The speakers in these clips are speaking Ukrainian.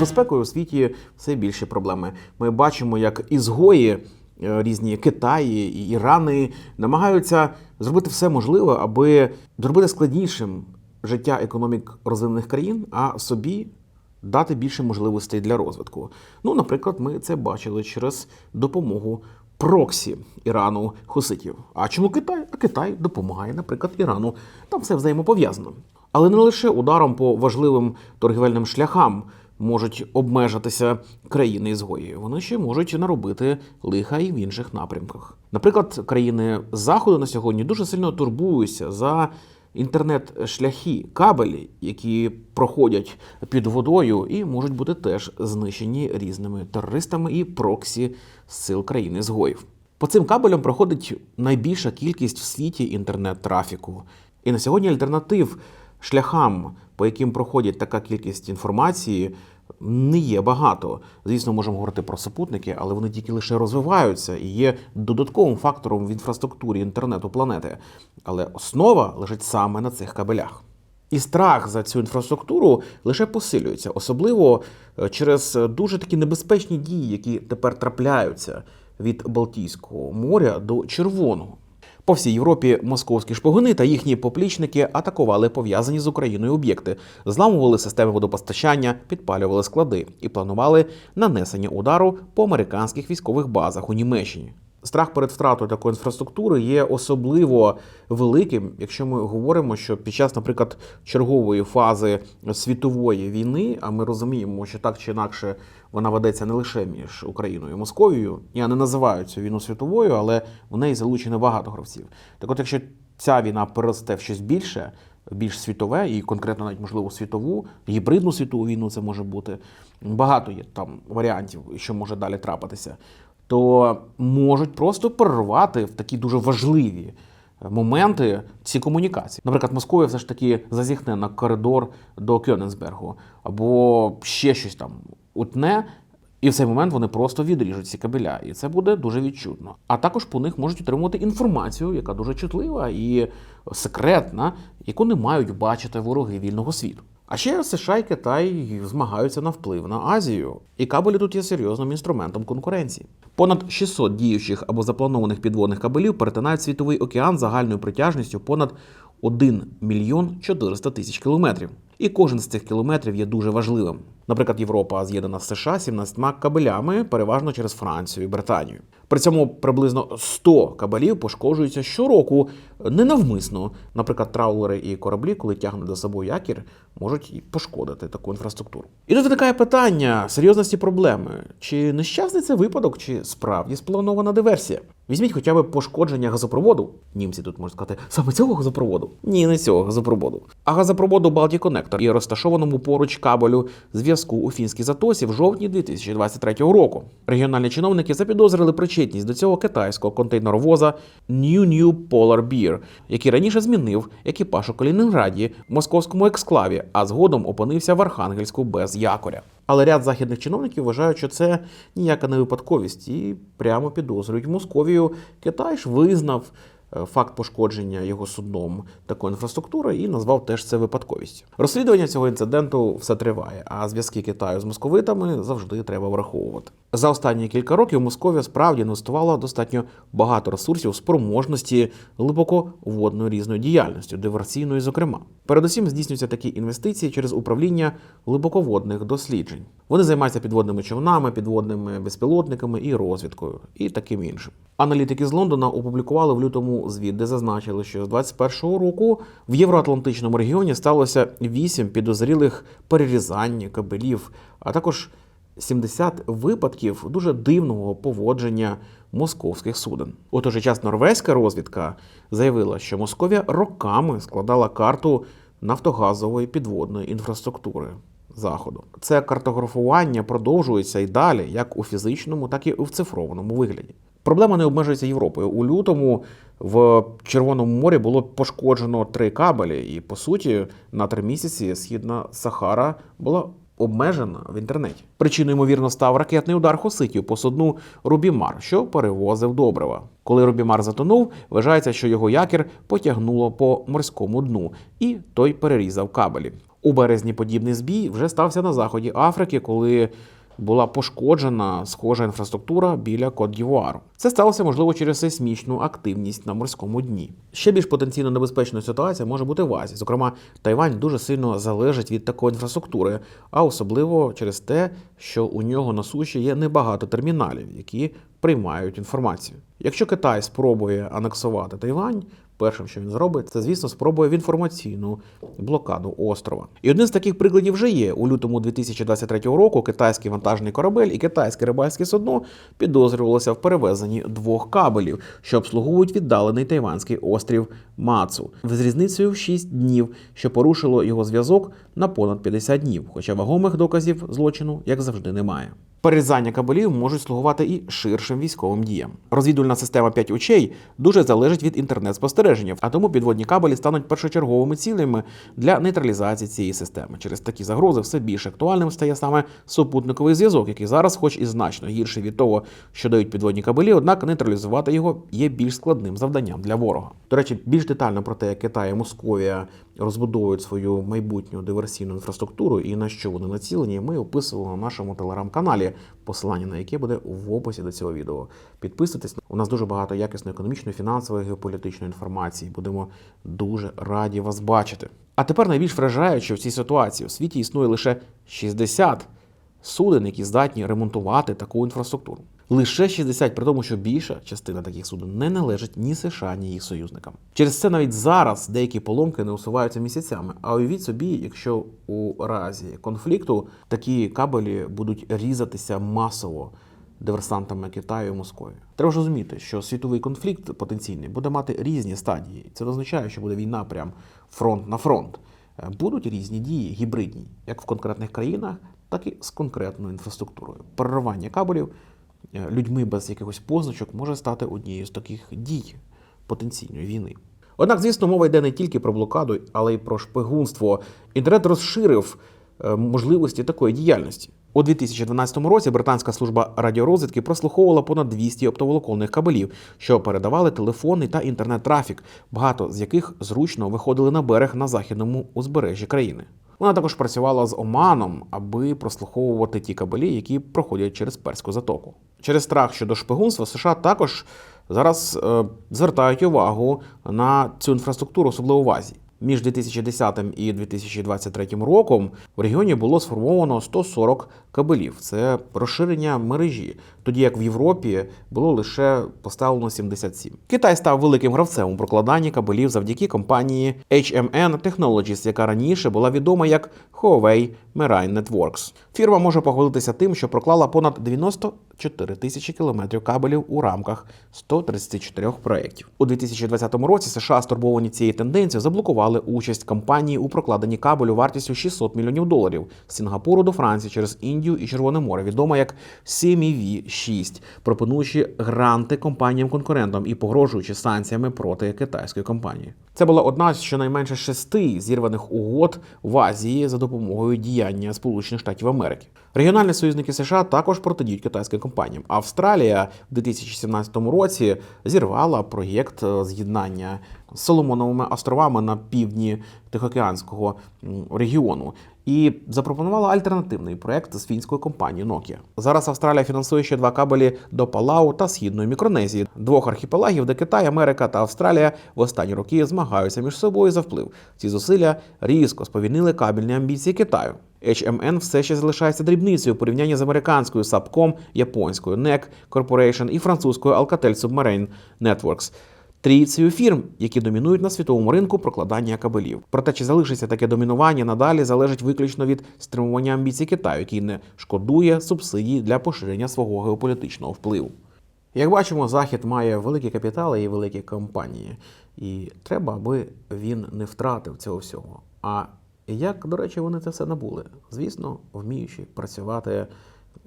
Безпекою у світі все більше проблеми. Ми бачимо, як ізгої е, різні Китаї і Ірани намагаються зробити все можливе, аби зробити складнішим життя економік розвинених країн, а собі дати більше можливостей для розвитку. Ну, наприклад, ми це бачили через допомогу проксі Ірану хуситів. А чому Китай? А Китай допомагає, наприклад, Ірану. Там все взаємопов'язано. Але не лише ударом по важливим торгівельним шляхам можуть обмежитися країни ізгої. Вони ще можуть наробити лиха і в інших напрямках. Наприклад, країни Заходу на сьогодні дуже сильно турбуються за інтернет-шляхи, кабелі, які проходять під водою і можуть бути теж знищені різними терористами і проксі сил країни згоїв. По цим кабелям проходить найбільша кількість в світі інтернет-трафіку. І на сьогодні альтернатив шляхам, по яким проходять така кількість інформації, не є багато. Звісно, можемо говорити про супутники, але вони тільки лише розвиваються і є додатковим фактором в інфраструктурі інтернету планети. Але основа лежить саме на цих кабелях. І страх за цю інфраструктуру лише посилюється, особливо е, через дуже такі небезпечні дії, які тепер трапляються від Балтійського моря до Червоного. По всій Європі московські шпигуни та їхні поплічники атакували пов'язані з Україною об'єкти, зламували системи водопостачання, підпалювали склади і планували нанесення удару по американських військових базах у Німеччині. Страх перед втратою такої інфраструктури є особливо великим, якщо ми говоримо, що під час, наприклад, чергової фази світової війни, а ми розуміємо, що так чи інакше вона ведеться не лише між Україною і Московією. Я не називаю цю війну світовою, але в неї залучено багато гравців. Так, от, якщо ця війна переросте в щось більше, більш світове, і конкретно навіть можливо світову, гібридну світову війну це може бути. Багато є там варіантів, що може далі трапитися то можуть просто перервати в такі дуже важливі моменти ці комунікації. Наприклад, Московія все ж таки зазіхне на коридор до Кьоненсбергу або ще щось там утне. І в цей момент вони просто відріжуть ці кабеля, і це буде дуже відчутно. А також по них можуть отримувати інформацію, яка дуже чутлива і секретна, яку не мають бачити вороги вільного світу. А ще США і Китай змагаються на вплив на Азію, і кабелі тут є серйозним інструментом конкуренції. Понад 600 діючих або запланованих підводних кабелів перетинають світовий океан загальною притяжністю понад 1 мільйон 400 тисяч кілометрів. І кожен з цих кілометрів є дуже важливим. Наприклад, Європа з'єднана з США 17 кабелями, переважно через Францію і Британію. При цьому приблизно 100 кабелів пошкоджуються щороку ненавмисно. Наприклад, траулери і кораблі, коли тягнуть за собою якір, можуть і пошкодити таку інфраструктуру. І тут виникає питання серйозності проблеми: чи нещасний це випадок, чи справді спланована диверсія? Візьміть хоча б пошкодження газопроводу. Німці тут можуть сказати, саме цього газопроводу? Ні, не цього газопроводу. А газопроводу Baltic Connector і розташованому поруч кабелю зв'язку у фінській затосі в жовтні 2023 року. Регіональні чиновники запідозрили причетність до цього китайського контейнеровоза New New Polar Bear, який раніше змінив екіпаж у Калінінграді в московському ексклаві, а згодом опинився в Архангельську без якоря. Але ряд західних чиновників вважають, що це ніяка не випадковість і прямо підозрюють Московію. Китай ж визнав факт пошкодження його судном такої інфраструктури і назвав теж це випадковістю. Розслідування цього інциденту все триває, а зв'язки Китаю з московитами завжди треба враховувати. За останні кілька років Московія справді інвестувала достатньо багато ресурсів спроможності глибоководної різної діяльності, диверсійної, зокрема. Передусім здійснюються такі інвестиції через управління глибоководних досліджень. Вони займаються підводними човнами, підводними безпілотниками і розвідкою, і таким іншим. Аналітики з Лондона опублікували в лютому звіт, де зазначили, що з 2021 року в євроатлантичному регіоні сталося 8 підозрілих перерізань кабелів, а також 70 випадків дуже дивного поводження московських суден. У той же час норвезька розвідка заявила, що Московія роками складала карту нафтогазової підводної інфраструктури. Заходу це картографування продовжується і далі, як у фізичному, так і в цифрованому вигляді. Проблема не обмежується Європою. У лютому в Червоному морі було пошкоджено три кабелі, і по суті на три місяці східна Сахара була обмежена в інтернеті. Причиною, ймовірно, став ракетний удар Хоситів по судну Рубімар, що перевозив добрива. Коли Рубімар затонув, вважається, що його якір потягнуло по морському дну, і той перерізав кабелі. У березні подібний збій вже стався на заході Африки, коли була пошкоджена схожа інфраструктура біля Кот-Д'Івуару. Це сталося можливо через сейсмічну активність на морському дні. Ще більш потенційно небезпечною ситуація може бути в Азії. Зокрема, Тайвань дуже сильно залежить від такої інфраструктури, а особливо через те, що у нього на суші є небагато терміналів, які приймають інформацію. Якщо Китай спробує анексувати Тайвань, першим, що він зробить, це звісно спробує в інформаційну блокаду острова. І один з таких прикладів вже є у лютому 2023 року. Китайський вантажний корабель і китайське рибальське судно підозрювалося в перевезенні двох кабелів, що обслуговують віддалений тайванський острів Мацу, з різницею в 6 днів, що порушило його зв'язок на понад 50 днів, хоча вагомих доказів злочину, як завжди, немає. Перерізання кабелів можуть слугувати і ширшим військовим діям. Розвідувальна система 5 очей дуже залежить від інтернет-спостереження, а тому підводні кабелі стануть першочерговими цілями для нейтралізації цієї системи. Через такі загрози все більш актуальним стає саме супутниковий зв'язок, який зараз, хоч і значно гірший від того, що дають підводні кабелі, однак нейтралізувати його є більш складним завданням для ворога. До речі, більш детально про те, як Китай і Московія розбудовують свою майбутню диверсійну інфраструктуру і на що вони націлені, ми описували на нашому телеграм-каналі, посилання на яке буде в описі до цього відео. Підписуйтесь, у нас дуже багато якісної економічної, фінансової, геополітичної інформації. Будемо дуже раді вас бачити. А тепер найбільш вражаюче в цій ситуації у світі існує лише 60 суден, які здатні ремонтувати таку інфраструктуру. Лише 60, при тому, що більша частина таких суден не належить ні США, ні їх союзникам. Через це навіть зараз деякі поломки не усуваються місяцями. А уявіть собі, якщо у разі конфлікту такі кабелі будуть різатися масово диверсантами Китаю і Москви. Треба ж розуміти, що світовий конфлікт потенційний буде мати різні стадії. Це не означає, що буде війна прям фронт на фронт. Е, Будуть різні дії, гібридні, як в конкретних країнах, так і з конкретною інфраструктурою. Переривання кабелів людьми без якихось позначок може стати однією з таких дій потенційної війни. Однак, звісно, мова йде не тільки про блокаду, але й про шпигунство. Інтернет розширив е, можливості такої діяльності. У 2012 році британська служба радіорозвідки прослуховувала понад 200 оптоволоконних кабелів, що передавали телефонний та інтернет-трафік, багато з яких зручно виходили на берег на західному узбережжі країни. Вона також працювала з Оманом, аби прослуховувати ті кабелі, які проходять через Перську затоку. Через страх щодо шпигунства США також зараз е, звертають увагу на цю інфраструктуру, особливо в Азії. Між 2010 і 2023 роком в регіоні було сформовано 140 кабелів. Це розширення мережі, тоді як в Європі було лише поставлено 77. Китай став великим гравцем у прокладанні кабелів завдяки компанії HMN Technologies, яка раніше була відома як Huawei Marine Networks. Фірма може похвалитися тим, що проклала понад 94 тисячі кілометрів кабелів у рамках 134 проєктів. У 2020 році США, стурбовані цією тенденцією, заблокували участь компанії у прокладенні кабелю вартістю 600 мільйонів доларів з Сінгапуру до Франції через Індію і Червоне море, відома як cmv 6 пропонуючи гранти компаніям-конкурентам і погрожуючи санкціями проти китайської компанії. Це була одна з щонайменше шести зірваних угод в Азії за допомогою діяння Сполучених Штатів Америки. Регіональні союзники США також протидіють китайським компаніям. Австралія в 2017 році зірвала проєкт е, з'єднання з Соломоновими островами на півдні Тихоокеанського регіону. І запропонувала альтернативний проект з фінською компанією Nokia. Зараз Австралія фінансує ще два кабелі до Палау та Східної Мікронезії, двох архіпелагів, де Китай, Америка та Австралія в останні роки змагаються між собою за вплив. Ці зусилля різко сповільнили кабельні амбіції Китаю. HMN все ще залишається дрібницею у порівнянні з американською Subcom, японською NEC Corporation і французькою Alcatel Submarine Networks. Трійцею фірм, які домінують на світовому ринку прокладання кабелів. Проте чи залишиться таке домінування надалі залежить виключно від стримування амбіцій Китаю, який не шкодує субсидій для поширення свого геополітичного впливу. Як бачимо, Захід має великі капітали і великі компанії, і треба, аби він не втратив цього всього. А як, до речі, вони це все набули? Звісно, вміючи працювати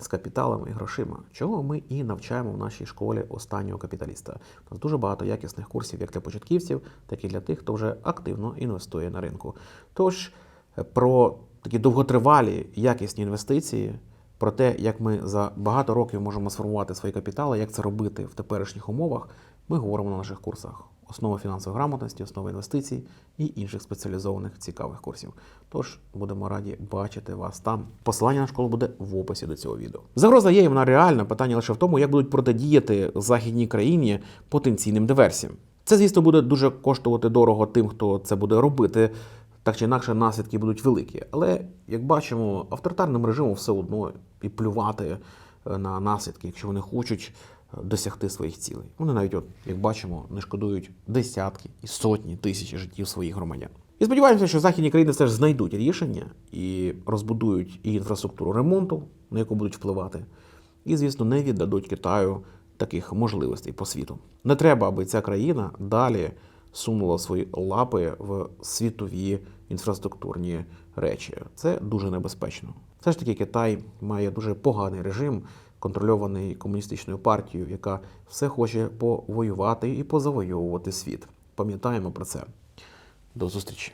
з капіталами і грошима, чого ми і навчаємо в нашій школі останнього капіталіста. У нас дуже багато якісних курсів як для початківців, так і для тих, хто вже активно інвестує на ринку. Тож е, про такі довготривалі якісні інвестиції, про те, як ми за багато років можемо сформувати свої капітали, як це робити в теперішніх умовах, ми говоримо на наших курсах. Основи фінансової грамотності, основи інвестицій і інших спеціалізованих цікавих курсів. Тож будемо раді бачити вас там. Посилання на школу буде в описі до цього відео. Загроза є, і вона реальна. Питання лише в тому, як будуть протидіяти західній країні потенційним диверсіям. Це, звісно, буде дуже коштувати дорого тим, хто це буде робити. Так чи інакше наслідки будуть великі. Але як бачимо, авторитарним режимом все одно і плювати е, на наслідки, якщо вони хочуть досягти своїх цілей. Вони навіть, от, як бачимо, не шкодують десятки і сотні тисяч життів своїх громадян. І сподіваємося, що західні країни все ж знайдуть рішення і розбудують і інфраструктуру ремонту, на яку будуть впливати, і, звісно, не віддадуть Китаю таких можливостей по світу. Не треба, аби ця країна далі сунула свої лапи в світові інфраструктурні речі. Це дуже небезпечно. Все ж таки, Китай має дуже поганий режим, контрольований комуністичною партією, яка все хоче повоювати і позавоювати світ. Пам'ятаємо про це. До зустрічі.